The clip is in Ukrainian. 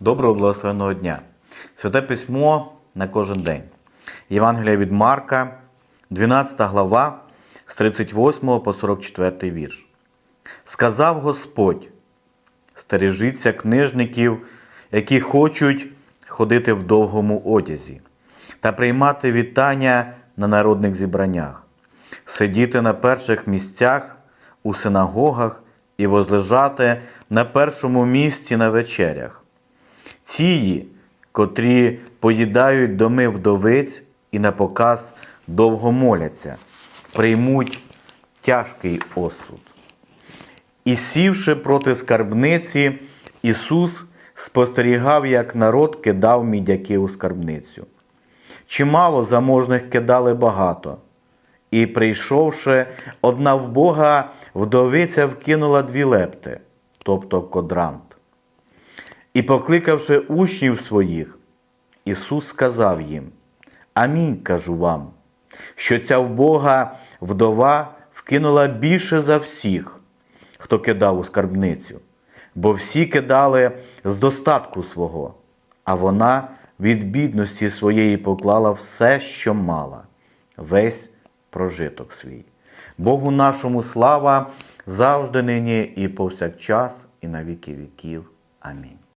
Доброго благословенного дня. Святе письмо на кожен день. Євангелія від Марка, 12 глава, з 38 по 44 вірш. Сказав Господь: стережіться книжників, які хочуть ходити в довгому одязі, та приймати вітання на народних зібраннях, сидіти на перших місцях у синагогах і возлежати на першому місці на вечерях. Тії, котрі поїдають доми вдовиць і на показ довго моляться, приймуть тяжкий осуд. І сівши проти скарбниці, Ісус спостерігав, як народ кидав мідяки у скарбницю. Чимало заможних кидали багато. І, прийшовши, одна в Бога вдовиця вкинула дві лепти, тобто кодрант. І, покликавши учнів своїх, Ісус сказав їм: Амінь кажу вам, що ця в Бога вдова вкинула більше за всіх, хто кидав у скарбницю, бо всі кидали з достатку свого, а вона від бідності своєї поклала все, що мала, весь прожиток свій. Богу нашому слава завжди нині і повсякчас, і на віки віків. Амінь.